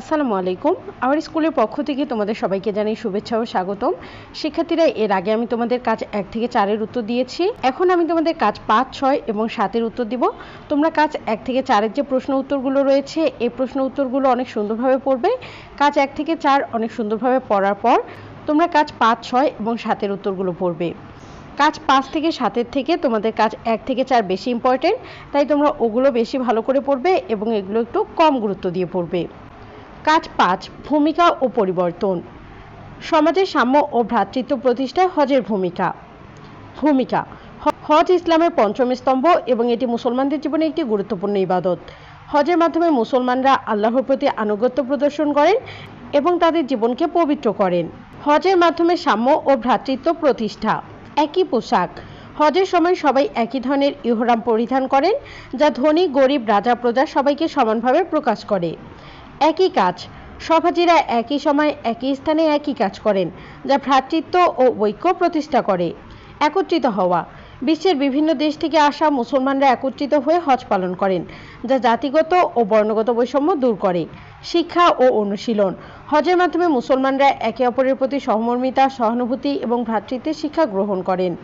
আসসালামু আলাইকুম। আমার স্কুলের পক্ষ থেকে তোমাদের সবাইকে জানাই শুভেচ্ছা ও স্বাগতম। শিক্ষার্থীরা, এর আগে আমি তোমাদের কাজ এক থেকে চারের উত্তর দিয়েছি। এখন আমি তোমাদের কাজ পাঁচ, ছয় এবং সাতের উত্তর দিব। তোমরা কাজ এক থেকে চারের যে প্রশ্ন উত্তরগুলো রয়েছে, এই প্রশ্ন উত্তরগুলো অনেক সুন্দরভাবে পড়বে। কাজ এক থেকে চার অনেক সুন্দরভাবে পড়ার পর তোমরা কাজ পাঁচ, ছয় এবং সাতের উত্তরগুলো পড়বে। কাজ পাঁচ থেকে সাতের থেকে তোমাদের কাজ এক থেকে চার বেশি ইম্পর্টেন্ট তাই তোমরা ওগুলো বেশি ভালো করে পড়বে এবং এগুলো একটু কম গুরুত্ব দিয়ে পড়বে। কাজ পাঁচ ভূমিকা ও পরিবর্তন। সমাজের সাম্য ও ভ্রাতৃত্ব প্রতিষ্ঠায় হজের ভূমিকা। ভূমিকা, হজ ইসলামের পঞ্চম স্তম্ভ এবং এটি মুসলমানদের জীবনে একটি গুরুত্বপূর্ণ ইবাদত। হজের মাধ্যমে মুসলমানরা আল্লাহর প্রতি আনুগত্য প্রদর্শন করেন এবং তাদের জীবনকে পবিত্র করেন। হজের মাধ্যমে সাম্য ও ভ্রাতৃত্ব প্রতিষ্ঠা। একই পোশাক। হজের সময় সবাই একই ধরনের ইহরাম পরিধান করেন, যা ধনী, গরিব, রাজা, প্রজা সবাইকে সমানভাবে প্রকাশ করে। একই কাজ। সভাজিরা একই সময় একই স্থানে একই কাজ করেন, যা ভ্রাতৃত্ব ও ঐক্য প্রতিষ্ঠা করে। একত্রিত হওয়া। বিশ্বের বিভিন্ন দেশ থেকে আসা মুসলমানরা একত্রিত হয়ে হজ পালন করেন, যা জাতিগত ও বর্ণগত বৈষম্য দূর করে। শিক্ষা ও অনুশীলন। হজের মাধ্যমে মুসলমানরা একে অপরের প্রতি সহমর্মিতা, সহানুভূতি এবং ভ্রাতৃত্বের শিক্ষা গ্রহণ করেন।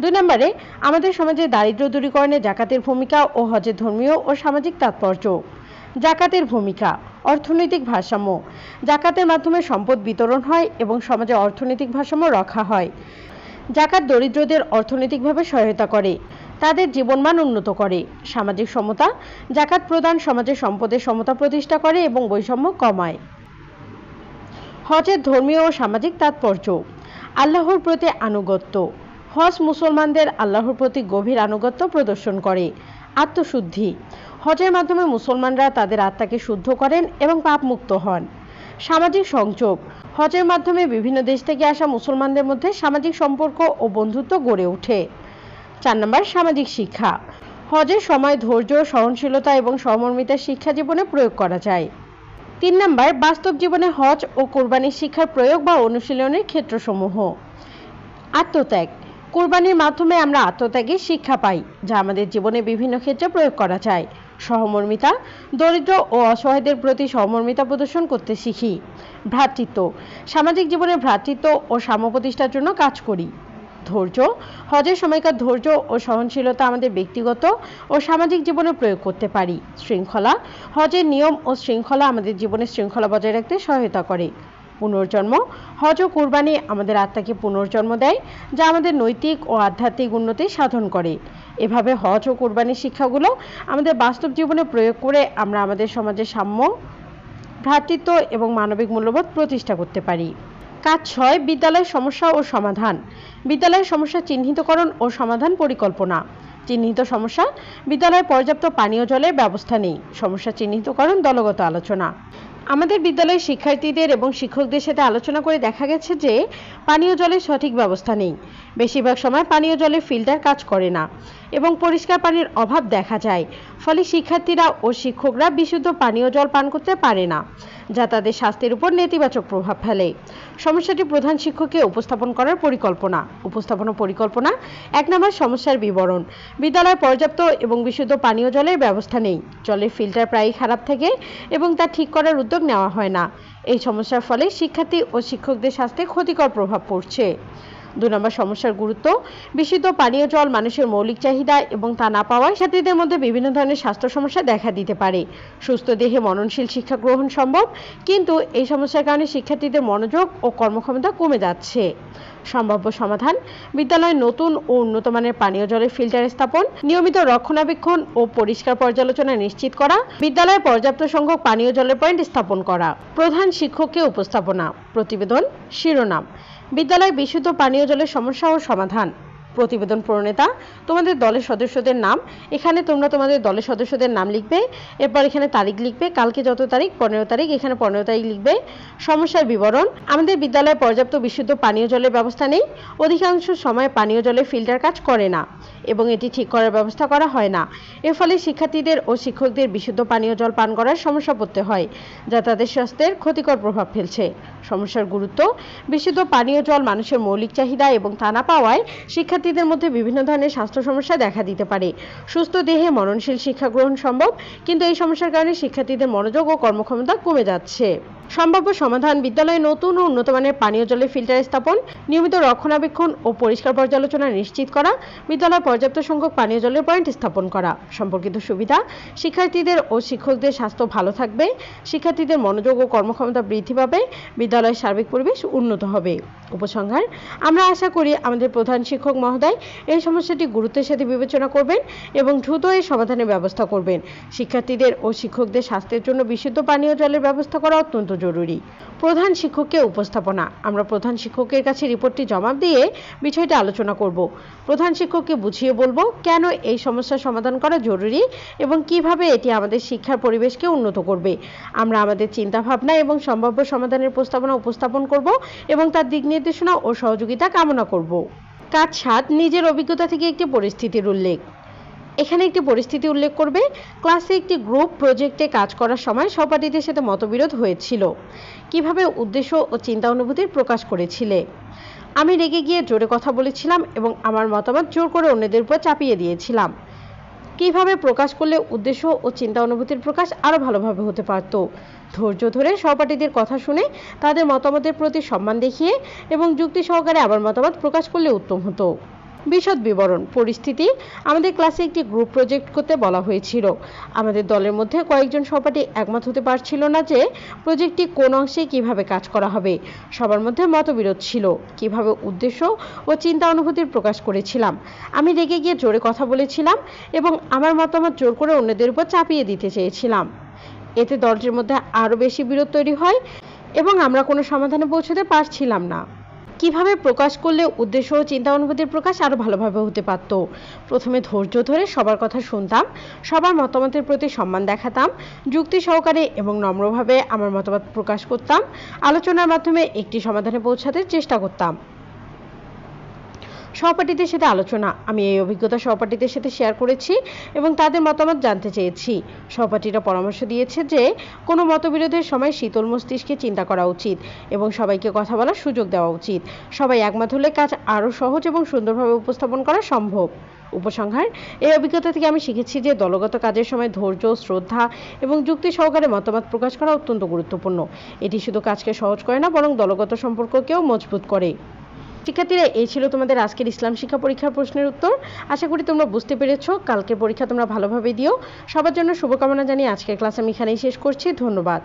দুই নম্বরে, আমাদের সমাজে দারিদ্র দূরীকরণে জাকাতের ভূমিকা ও হজের ধর্মীয় ও সামাজিক তাৎপর্য। জাকাতের ভূমিকা। অর্থনৈতিক ভারসাম্য। জাকাতের মাধ্যমে সম্পদ বিতরণ হয় এবং সমাজে অর্থনৈতিক ভারসাম্য রক্ষা হয়। জাকাত দরিদ্রদের অর্থনৈতিকভাবে সহায়তা করে, তাদের জীবনমান উন্নত করে। সামাজিক সমতা, জাকাত প্রদান সমাজে সম্পদের সমতা প্রতিষ্ঠা করে এবং বৈষম্য কমায়। হজের ধর্মীয় ও সামাজিক তাৎপর্য, আল্লাহর প্রতি আনুগত্য। হজ মুসলমানদের আল্লাহর প্রতি গভীর আনুগত্য প্রদর্শন করে। আত্মশুদ্ধি হজের মাধ্যমে মুসলমানরা তাদের আত্মাকে শুদ্ধ করেন এবং পাপমুক্ত হন। সামাজিক সংযোগ। হজের মাধ্যমে বিভিন্ন দেশ থেকে আসা মুসলমানদের মধ্যে সামাজিক সম্পর্ক ও বন্ধুত্ব গড়ে ওঠে। চার নম্বর, সামাজিক শিক্ষা। হজের সময় ধৈর্য, সহনশীলতা এবং সহমর্মিতার শিক্ষা জীবনে প্রয়োগ করা যায়। তিন নম্বর, বাস্তব জীবনে হজ ও কোরবানির শিক্ষার প্রয়োগ বা অনুশীলনের ক্ষেত্রসমূহ। আত্মত্যাগ। কোরবানির মাধ্যমে আমরা আত্মত্যাগের শিক্ষা পাই, যা আমাদের জীবনে বিভিন্ন ক্ষেত্রে প্রয়োগ করা যায়। সহমর্মিতা, দরিদ্র ও অসহায়দের প্রতি সহমর্মিতা প্রদর্শন করতে শিখি। ভ্রাতৃত্ব, সামাজিক জীবনে ভ্রাতৃত্ব ও সাম্য প্রতিষ্ঠার জন্য কাজ করি। ধৈর্য, হজের সময়কার ধৈর্য ও সহনশীলতা আমাদের ব্যক্তিগত ও সামাজিক জীবনে প্রয়োগ করতে পারি। শৃঙ্খলা, হজের নিয়ম ও শৃঙ্খলা আমাদের জীবনে শৃঙ্খলা বজায় রাখতে সহায়তা করে। পুনর্জন্ম। হজ ও কুরবানি আমাদের আত্মাকে পুনর্জন্ম দেয়, যা আমাদের নৈতিক ও আধ্যাত্মিক উন্নতি সাধন করে। এভাবে হজ ও কুরবানির শিক্ষাগুলো আমাদের বাস্তব জীবনে প্রয়োগ করে আমরা আমাদের সমাজে সাম্য, ভ্রাতৃত্ব এবং মানবিক মূল্যবোধ প্রতিষ্ঠা করতে পারি। কাজ ছয় বিদ্যালয়ের সমস্যা ও সমাধান। বিদ্যালয়ের সমস্যা চিহ্নিতকরণ ও সমাধান পরিকল্পনা। চিহ্নিত সমস্যা, বিদ্যালয়ে পর্যাপ্ত পানীয় জলের ব্যবস্থা নেই। সমস্যা চিহ্নিতকরণ দলগত আলোচনা। আমাদের বিদ্যালয়ের শিক্ষার্থীদের এবং শিক্ষকদের সাথে আলোচনা করে দেখা গেছে যে পানীয় জলের সঠিক ব্যবস্থা নেই। বেশিরভাগ সময় পানীয় জলের ফিল্টার কাজ করে না এবং পরিষ্কার পানির অভাব দেখা যায়। ফলে শিক্ষার্থীরা ও শিক্ষকরা বিশুদ্ধ পানীয় জল পান করতে পারে না, যা তাদের স্বাস্থ্যের উপর নেতিবাচক প্রভাব ফেলে। সমস্যাটি প্রধান শিক্ষককে উপস্থাপন করার পরিকল্পনা। উপস্থাপনা পরিকল্পনা এক নম্বর সমস্যার বিবরণ। বিদ্যালয়ে পর্যাপ্ত এবং বিশুদ্ধ পানীয় জলের ব্যবস্থা নেই। জলের ফিল্টার প্রায়ই খারাপ থাকে এবং তা ঠিক করার উদ্যোগ নেওয়া হয় না। এই সমস্যার ফলে শিক্ষার্থী ও শিক্ষকদের স্বাস্থ্যে ক্ষতিকর প্রভাব পড়ছে। দুই নম্বর সমস্যার গুরুত্ব, বিশুদ্ধ পানীয় জল মানুষের মৌলিক চাহিদা এবং তা না পাওয়ায় ছাত্রীদের মধ্যে বিভিন্ন ধরনের স্বাস্থ্য সমস্যা দেখা দিতে পারে। সুস্থ দেহে মননশীল শিক্ষা গ্রহণ সম্ভব, কিন্তু এই সমস্যার কারণে শিক্ষার্থীদের মনোযোগ ও কর্মক্ষমতা কমে যাচ্ছে। সম্ভাব্য সমাধান, বিদ্যালয়ে নতুন ও উন্নত মানের পানীয় জলের ফিল্টার স্থাপন, নিয়মিত রক্ষণাবেক্ষণ ও পরিষ্কার পর্যালোচনা নিশ্চিত করা, বিদ্যালয়ে পর্যাপ্ত সংখ্যক পানীয় জলের পয়েন্ট স্থাপন করা। প্রধান শিক্ষককে উপস্থাপনা, প্রতিবেদন, শিরোনাম। বিদ্যালয়ে বিশুদ্ধ পানীয় জলের সমস্যা ও সমাধান। প্রতিবেদন প্রণেতা, তোমাদের দলের সদস্যদের নাম। এখানে তোমরা তোমাদের দলের সদস্যদের নাম লিখবে, এরপর এখানে তারিখ লিখবে, কালকে যত তারিখ, পনেরো তারিখ, এখানে পনেরো তারিখ লিখবে। সমস্যার বিবরণ, আমাদের বিদ্যালয়ে পর্যাপ্ত বিশুদ্ধ পানীয় জলের ব্যবস্থা নেই, অধিকাংশ সময় পানীয় জলের ফিল্টার কাজ করে না এবং এটি ঠিক করার ব্যবস্থা করা হয় না। এর ফলে শিক্ষার্থীদের ও শিক্ষকদের বিশুদ্ধ পানীয় জল পান করার সমস্যা পড়তে হয়, যা তাদের স্বাস্থ্যের ক্ষতিকর প্রভাব ফেলছে। সমস্যার গুরুত্ব, বিশুদ্ধ পানীয় জল মানুষের মৌলিক চাহিদা এবং তা না পাওয়ায় শিক্ষার্থী শিক্ষার্থীদের মধ্যে বিভিন্ন ধরনের স্বাস্থ্য সমস্যা দেখা দিতে পারে। সুস্থ দেহে মননশীল শিক্ষা গ্রহণ সম্ভব, কিন্তু এই সমস্যার কারণে শিক্ষার্থীদের মনোযোগ ও কর্মক্ষমতা কমে যাচ্ছে। সম্ভাব্য সমাধান বিদ্যালয়ে নতুন ও উন্নত মানের পানীয় জলের ফিল্টার স্থাপন, নিয়মিত রক্ষণাবেক্ষণ ও পরিষ্কার পর্যালোচনা নিশ্চিত করা, বিদ্যালয়ে পর্যাপ্ত সংখ্যক পানীয় জলের পয়েন্ট স্থাপন করা। সম্পর্কিত সুবিধা, শিক্ষার্থীদের ও শিক্ষকদের স্বাস্থ্য ভালো থাকবে, শিক্ষার্থীদের মনোযোগ ও কর্মক্ষমতা বৃদ্ধি পাবে, বিদ্যালয়ের সার্বিক পরিবেশ উন্নত হবে। উপসংহার, আমরা আশা করি আমাদের প্রধান শিক্ষক মহোদয় এই সমস্যাটি গুরুত্বের সাথে বিবেচনা করবেন এবং দ্রুত এর সমাধানের ব্যবস্থা করবেন। শিক্ষার্থীদের ও শিক্ষকদের স্বাস্থ্যের জন্য বিশুদ্ধ পানীয় জলের ব্যবস্থা করা অত্যন্ত জরুরি। প্রধান শিক্ষককে উপস্থাপনা। আমরা প্রধান শিক্ষকের কাছে রিপোর্টটি জমা দিয়ে বিষয়টি আলোচনা করব। প্রধান শিক্ষককে বুঝিয়ে বলব কেন এই সমস্যার সমাধান করা জরুরি এবং কীভাবে এটি আমাদের শিক্ষার পরিবেশকে উন্নত করবে। আমরা আমাদের চিন্তাভাবনা এবং সম্ভাব্য সমাধানের প্রস্তাবনা উপস্থাপন করব এবং তার দিক নির্দেশনা ও সহযোগিতা কামনা করব। কাজ সাত নিজের অভিজ্ঞতা থেকে একটি পরিস্থিতির উল্লেখ। এখানে একটি পরিস্থিতি উল্লেখ করবে। ক্লাসে একটি গ্রুপ প্রজেক্টে কাজ করার সময় সহপাঠীদের সাথে মতবিরোধ হয়েছিল। কীভাবে উদ্দেশ্য ও চিন্তা অনুভূতির প্রকাশ করেছিলে? আমি রেগে গিয়ে জোরে কথা বলেছিলাম এবং আমার মতামত জোর করে অন্যদের উপর চাপিয়ে দিয়েছিলাম। কীভাবে প্রকাশ করলে উদ্দেশ্য ও চিন্তা অনুভূতির প্রকাশ আরও ভালোভাবে হতে পারত? ধৈর্য ধরে সহপাঠীদের কথা শুনে তাদের মতামতের প্রতি সম্মান দেখিয়ে এবং যুক্তি সহকারে আবার মতামত প্রকাশ করলে উত্তম হতো। বিশদ বিবরণ, পরিস্থিতি, আমাদের ক্লাসে একটি গ্রুপ প্রজেক্ট করতে বলা হয়েছিল। আমাদের দলের মধ্যে কয়েকজন সহপাঠী একমত হতে পারছিল না যে প্রজেক্টটি কোন অংশে কীভাবে কাজ করা হবে। সবার মধ্যে মতবিরোধ ছিল। কীভাবে উদ্দেশ্য ও চিন্তা অনুভূতির প্রকাশ করেছিলাম? আমি রেগে গিয়ে জোরে কথা বলেছিলাম এবং আমার মতামত জোর করে অন্যদের উপর চাপিয়ে দিতে চেয়েছিলাম। এতে দলটির মধ্যে আরও বেশি বিরোধ তৈরি হয় এবং আমরা কোনো সমাধানে পৌঁছতে পারছিলাম না। কীভাবে প্রকাশ করলে উদ্দেশ্য ও চিন্তা অনুভূতির প্রকাশ আরও ভালোভাবে হতে পারত? প্রথমে ধৈর্য ধরে সবার কথা শুনতাম, সবার মতামতের প্রতি সম্মান দেখাতাম, যুক্তি সহকারে এবং নম্রভাবে আমার মতামত প্রকাশ করতাম, আলোচনার মাধ্যমে একটি সমাধানে পৌঁছাতে চেষ্টা করতাম। সহপাঠীদের সাথে আলোচনা। আমি এই অভিজ্ঞতা সহপাঠীদের সাথে শেয়ার করেছি এবং তাদের মতামত জানতে চেয়েছি। সহপাঠীরা পরামর্শ দিয়েছে যে, কোনো মতবিরোধের সময় শীতল মস্তিষ্কে চিন্তা করা উচিত এবং সবাইকে কথা বলার সুযোগ দেওয়া উচিত। সবাই একমত হলে কাজ আরও সহজ এবং সুন্দরভাবে উপস্থাপন করা সম্ভব। উপসংহার, এই অভিজ্ঞতা থেকে আমি শিখেছি যে, দলগত কাজের সময় ধৈর্য, শ্রদ্ধা এবং যুক্তি সহকারে মতামত প্রকাশ করা অত্যন্ত গুরুত্বপূর্ণ। এটি শুধু কাজকে সহজ করে না, বরং দলগত সম্পর্ককেও মজবুত করে। শিক্ষার্থীরা, এই ছিল তোমাদের আজকের ইসলাম শিক্ষা পরীক্ষার প্রশ্নের উত্তর। আশা করি তোমরা বুঝতে পেরেছ। কালকে পরীক্ষা তোমরা ভালোভাবে দিও। সবার জন্য শুভকামনা জানিয়ে আজকের ক্লাস আমি এখানেই শেষ করছি। ধন্যবাদ।